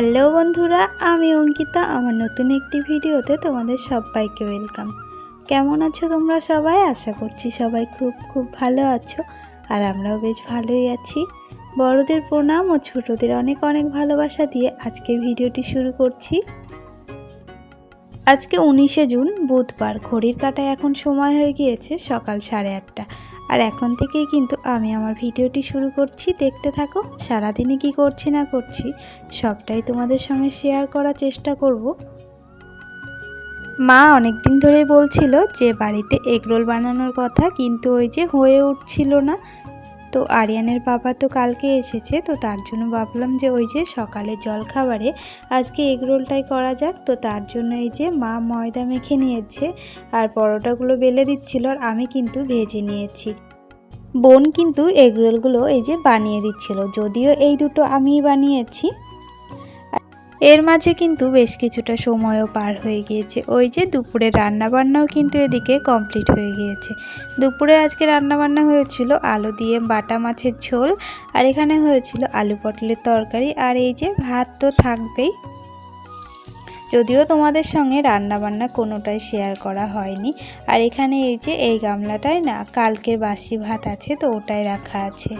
Hello বন্ধুরা, আমি অঙ্কিতা। আমার নতুন একটি ভিডিওতে তোমাদের সবাইকে ওয়েলকাম কেমন আছো তোমরা সবাই? আশা করছি সবাই খুব খুব ভালো আছো, আর আমরাও বেশ ভালোই আছি। বড়দের প্রণাম ও ছোটদের অনেক অনেক ভালোবাসা দিয়ে আজকের ভিডিওটি শুরু করছি। আজকে উনিশে জুন, বুধবার। ঘড়ির কাটায় এখন সময় হয়ে গিয়েছে সকাল সাড়ে আটটা। আর এখন থেকেই কিন্তু আমি আমার ভিডিওটি শুরু করছি। দেখতে থাকো, সারাদিনে কি করছি না করছি, সবটাই তোমাদের সঙ্গে শেয়ার করার চেষ্টা করব। মা অনেক দিন ধরেই বলছিল যে বাড়িতে এগরোল বানানোর কথা, কিন্তু ওই যে হয়ে উঠছিল না তো আরিয়ানের বাবা তো কালকে এসেছে, তো তার জন্য ভাবলাম যে ওই যে সকালে জল খাবারে আজকে এগরোলটাই করা যাক, তো তার জন্য এই যে মা ময়দা মেখে নিয়েছে আর পরোটাগুলো বেলে দিচ্ছিল আর আমি কিন্তু ভেজে নিয়েছি। বোন কিন্তু এগরোলগুলো এই যে বানিয়ে দিচ্ছিল, যদিও এই দুটো আমি বানিয়েছি। এর মাঝে কিন্তু বেশ কিছুটা সময়ও পার হয়ে গিয়েছে। ওই যে দুপুরে রান্নাবান্নাও কিন্তু এদিকে কমপ্লিট হয়ে গিয়েছে। দুপুরে আজকে রান্নাবান্না হয়েছিল আলু দিয়ে বাটা মাছের ঝোল, আর এখানে হয়েছিল আলু পটলের তরকারি, আর এই যে ভাত তো থাকবেই। যদিও তোমাদের সঙ্গে রান্নাবান্না কোনোটাই শেয়ার করা হয়নি, আর এখানে এই যে এই গামলাটায় না কালকের বাসি ভাত আছে, তো ওটাই রাখা আছে।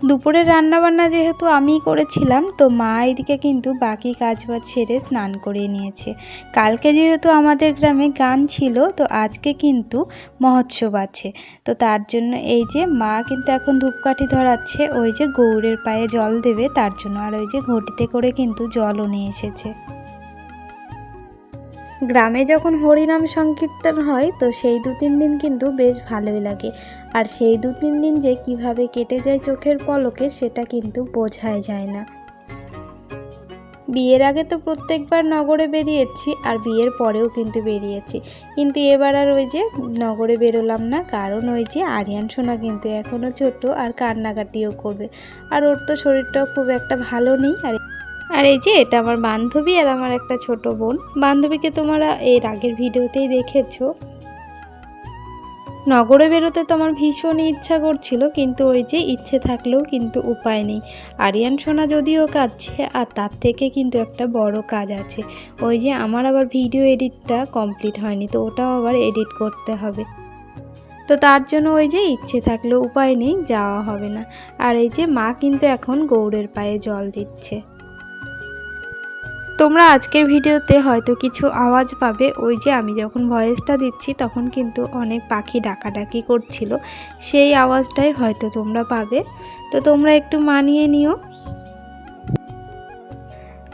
দুপুরে রান্নাবান্না যেহেতু আমিই করেছিলাম, তো মা এদিকে কিন্তু বাকি কাজ বাজ ছেড়ে স্নান করে নিয়েছে। কালকে যেহেতু আমাদের গ্রামে গান ছিল, তো আজকে কিন্তু মহোৎসব আছে। তো তার জন্য এই যে মা কিন্তু এখন ধূপকাঠি ধরাচ্ছে, ওই যে গৌরের পায়ে জল দেবে, তার জন্য আর ওই যে ঘটিতে করে কিন্তু জলও নিয়ে এসেছে। গ্রামে যখন হরিনাম সংকীর্তন হয়, তো সেই দু তিন দিন কিন্তু বেশ ভালোই লাগে। আর সেই দু তিন দিন যে কীভাবে কেটে যায় চোখের পলকে, সেটা কিন্তু বোঝাই যায় না। বিয়ের আগে তো প্রত্যেকবার নগরে বেরিয়েছি, আর বিয়ের পরেও কিন্তু বেরিয়েছি। কিন্তু এবার আর ওই যে নগরে বেরোলাম না, কারণ ওই যে আরিয়ান সোনা কিন্তু এখনও ছোট আর কান্নাকাটিও করবে। আর ওর তো শরীরটাও খুব একটা ভালো নেই, আর আর এই যে, এটা আমার বান্ধবী আর আমার একটা ছোট বোন। বান্ধবীকে তোমরা এর আগের ভিডিওতেই দেখেছ। নগরে বেরোতে তো আমার ভীষণই ইচ্ছা করছিল, কিন্তু ওই যে ইচ্ছে থাকলেও কিন্তু উপায় নেই। আরিয়ান সোনা যদিও কাঁদছে, আর তার থেকে কিন্তু একটা বড় কাজ আছে। ওই যে, আমার আবার ভিডিও এডিটটা কমপ্লিট হয়নি, তো ওটাও আবার এডিট করতে হবে। তো তার জন্য ওই যে, ইচ্ছে থাকলেও উপায় নেই, যাওয়া হবে না। আর এই যে, মা কিন্তু এখন গৌড়ের পায়ে জল দিচ্ছে। তোমরা আজকের ভিডিওতে হয়তো কিছু আওয়াজ পাবে। ওই যে আমি যখন ভয়েসটা দিচ্ছি, তখন কিন্তু অনেক পাখি ডাকাডাকি করছিল। সেই আওয়াজটাই হয়তো তোমরা পাবে। তো তোমরা একটু মানিয়ে নিও।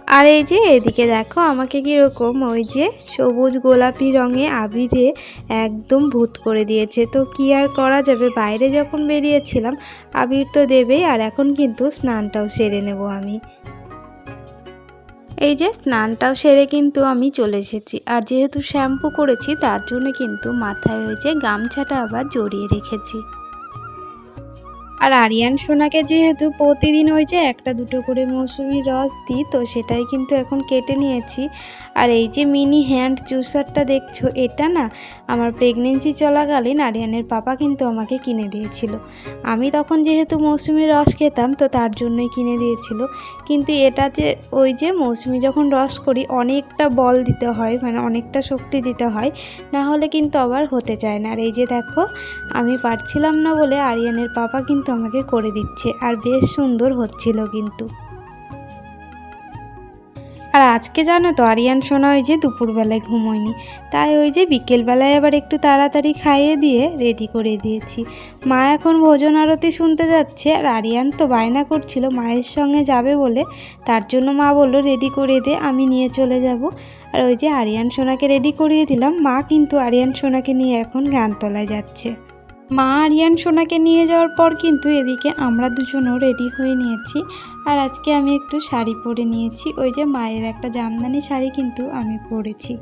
আর এই যে এদিকে দেখো, আমাকে কীরকম ওই যে সবুজ গোলাপি রঙে আবিরে একদম ভূত করে দিয়েছে। তো কি আর করা যাবে? বাইরে যখন বেরিয়েছিলাম, আবির তো দেবেই, আর এখন কিন্তু স্নানটাও সেরে নেব আমি। এই যে স্নানটাও সেরে কিন্তু আমি চলে এসেছি। আর যেহেতু শ্যাম্পু করেছি, তার জন্য কিন্তু মাথায় হয়েছে গামছাটা আবার জড়িয়ে রেখেছি। আর আরিয়ান সোনাকে যেহেতু প্রতিদিন ওই যে একটা দুটো করে মৌসুমি রস দিই, তো সেটাই কিন্তু এখন কেটে নিয়েছি। আর এই যে মিনি হ্যান্ড জুসারটা দেখছ, এটা না আমার প্রেগনেন্সি চলাকালীন আরিয়ানের পাপা কিন্তু আমাকে কিনে দিয়েছিল। আমি তখন যেহেতু মৌসুমি রস খেতাম, তো তার জন্যই কিনে দিয়েছিল। কিন্তু এটাতে ওই যে মৌসুমি যখন রস করি, অনেকটা বল দিতে হয় মানে অনেকটা শক্তি দিতে হয়, না হলে কিন্তু আবার হতে চায় না। আর এই যে দেখো, আমি পারছিলাম না বলে আরিয়ানের পাপা কিন্তু আমাকে করে দিচ্ছে আর বেশ সুন্দর হচ্ছিল কিন্তু। আর আজকে জানো তো আরিয়ান সোনা ওই যে দুপুরবেলায় ঘুমোয়নি, তাই ওই যে বিকেলবেলায় আবার একটু তাড়াতাড়ি খাইয়ে দিয়ে রেডি করে দিয়েছি। মা এখন ভোজন আরতি শুনতে যাচ্ছে আর আরিয়ান তো বায়না করছিল মায়ের সঙ্গে যাবে বলে, তার জন্য মা বলল রেডি করে দে, আমি নিয়ে চলে যাব। আর ওই যে আরিয়ান সোনাকে রেডি করিয়ে দিলাম, মা কিন্তু আরিয়ান সোনাকে নিয়ে এখন গানতলায় যাচ্ছে। মা আরিয়ান সোনাকে নিয়ে যাওয়ার পর কিন্তু এদিকে আমরা দুজনও রেডি হয়ে নিয়েছি। আর আজকে আমি একটু শাড়ি পরে নিয়েছি। ওই যে মায়ের একটা জামদানি শাড়ি কিন্তু আমি পরেছি।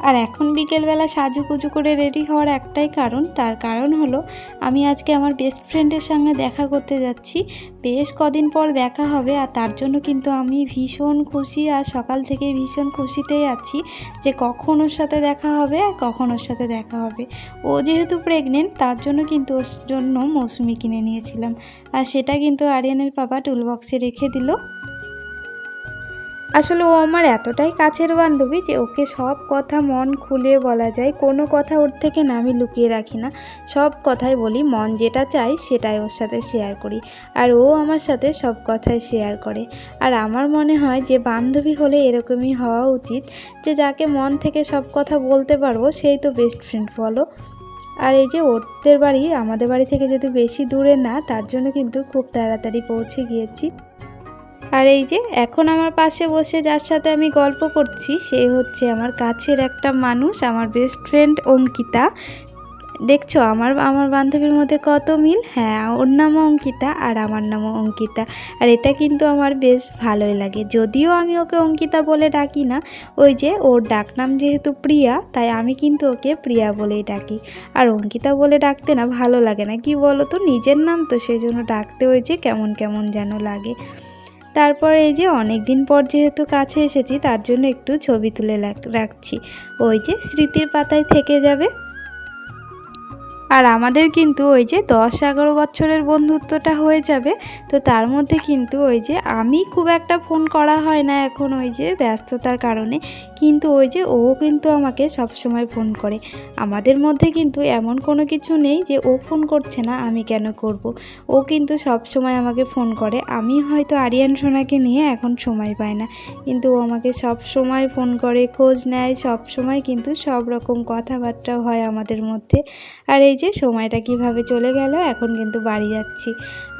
আর এখন বিকেলবেলা সাজুকুজু করে রেডি হওয়ার একটাই কারণ, তার কারণ হলো আমি আজকে আমার বেস্ট ফ্রেন্ডের সঙ্গে দেখা করতে যাচ্ছি। বেশ কদিন পর দেখা হবে আর তার জন্য কিন্তু আমি ভীষণ খুশি আর সকাল থেকে ভীষণ খুশিতেই আছি যে কখন ওর সাথে দেখা হবে আর কখন ওর সাথে দেখা হবে। ও যেহেতু প্রেগনেন্ট তার জন্য কিন্তু ওর জন্য মৌসুমি কিনে নিয়েছিলাম। আর সেটা কিন্তু আরিয়ানের বাবা টুলবক্সে রেখে দিল। আসলে ও আমার এতটাই কাছের বান্ধবী যে ওকে সব কথা মন খুলে বলা যায়। কোনো কথা ওর থেকে না আমি লুকিয়ে রাখি না। সব কথাই বলি, মন যেটা চাই সেটাই ওর সাথে শেয়ার করি। আর ও আমার সাথে সব কথাই শেয়ার করে। আর আমার মনে হয় যে বান্ধবী হলে এরকমই হওয়া উচিত যে যাকে মন থেকে সব কথা বলতে পারব, সেই তো বেস্ট ফ্রেন্ড বলো। আর এই যে ওদের বাড়ি, আমাদের বাড়ি থেকে যেহেতু বেশি দূরে না, তার জন্য কিন্তু খুব তাড়াতাড়ি পৌঁছে গিয়েছি। আর এই যে এখন আমার পাশে বসে যার সাথে আমি গল্প করছি, সে হচ্ছে আমার কাছের একটা মানুষ, আমার বেস্ট ফ্রেন্ড অঙ্কিতা। দেখছ, আমার আমার বান্ধবীর মধ্যে কত মিল? হ্যাঁ ওর নামও অঙ্কিতা আর আমার নামও অঙ্কিতা। আর এটা কিন্তু আমার বেশ ভালোই লাগে। যদিও আমি ওকে অঙ্কিতা বলে ডাকি না, ওই যে ওর ডাকনাম যেহেতু প্রিয়া, তাই আমি কিন্তু ওকে প্রিয়া বলেই ডাকি। আর অঙ্কিতা বলে ডাকতে না ভালো লাগে না। কি বলো তো নিজের নাম তো সেই জন্য ডাকতে ওই যে কেমন কেমন যেন লাগে। তারপর এই যে অনেক দিন পর যেহেতু কাছে এসেছি, তার জন্য একটু ছবি তুলে রাখ- রাখছি। ওই যে স্মৃতির পাতায় থেকে যাবে। আর আমাদের কিন্তু ওই যে দশ এগারো বছরের বন্ধুত্বটা হয়ে যাবে, তো তার মধ্যে কিন্তু ওই যে আমি খুব একটা ফোন করা হয় না এখন ওই যে ব্যস্ততার কারণে, কিন্তু ওই যে ও কিন্তু আমাকে সব সময় ফোন করে। আমাদের মধ্যে কিন্তু এমন কোনো কিছু নেই যে ও ফোন করছে না, আমি কেন করব। ও কিন্তু সব সময় আমাকে ফোন করে। আমি হয়তো আরিয়ান সোনাকে নিয়ে এখন সময় পাই না, কিন্তু ও আমাকে সব সময় ফোন করে, খোঁজ নেয় সব সময় কিন্তু সব রকম কথাবার্তা হয় আমাদের মধ্যে। আর এই যে সময়টা কীভাবে চলে গেল, এখন কিন্তু বাড়ি যাচ্ছি।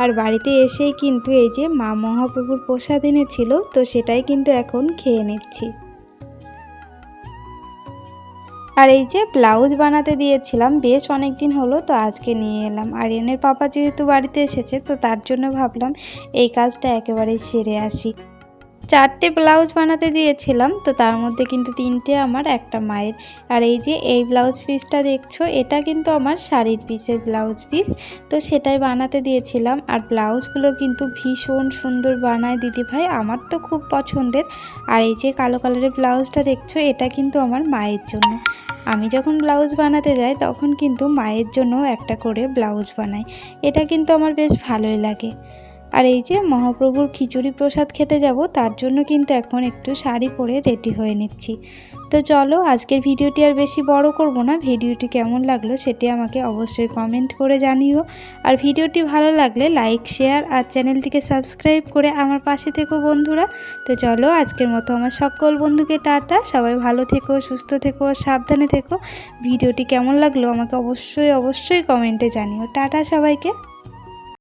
আর বাড়িতে এসেই কিন্তু এই যে মা মহাপ্রভুর প্রসাদ এনেছিল, তো সেটাই কিন্তু এখন খেয়ে নিচ্ছি। আর এই যে ব্লাউজ বানাতে দিয়েছিলাম, বেশ অনেক দিন হলো তো আজকে নিয়ে এলাম। আর এনের পাপা যেহেতু বাড়িতে এসেছে, তো তার জন্য ভাবলাম এই কাজটা একেবারেই সেরে আসি। চারটে ব্লাউজ বানাতে দিয়েছিলাম, তো তার মধ্যে কিন্তু তিনটে আমার, একটা মায়ের। আর এই যে, এই ব্লাউজ পিসটা দেখছ, এটা কিন্তু আমার শাড়ির পিসের ব্লাউজ পিস, তো সেটাই বানাতে দিয়েছিলাম। আর ব্লাউজগুলো কিন্তু ভীষণ সুন্দর বানায় দিদি ভাই, আমার তো খুব পছন্দের। আর এই যে, কালো কালারের ব্লাউজটা দেখছ, এটা কিন্তু আমার মায়ের জন্য। আমি যখন ব্লাউজ বানাতে যাই, তখন কিন্তু মায়ের জন্য একটা করে ব্লাউজ বানাই। এটা কিন্তু আমার বেশ ভালোই লাগে। আর এই যে মহাপ্রভুর খিচুড়ি প্রসাদ খেতে যাব, তার জন্য কিন্তু এখন একটু শাড়ি পরে রেডি হয়ে নিচ্ছি। তো চলো, আজকের ভিডিওটি আর বেশি বড় করব না, ভিডিওটি কেমন লাগল সেটি আমাকে অবশ্যই কমেন্ট করে জানিও। আর ভিডিওটি ভালো লাগলে লাইক শেয়ার আর চ্যানেলটিকে সাবস্ক্রাইব করে আমার পাশে থেকো বন্ধুরা। তো চলো, আজকের মতো আমার সকল বন্ধুকে টাটা, সবাই ভালো থেকো, সুস্থ থেকো, সাবধানে থেকো। ভিডিওটি কেমন লাগল আমাকে অবশ্যই অবশ্যই কমেন্টে জানিও। টাটা সবাইকে।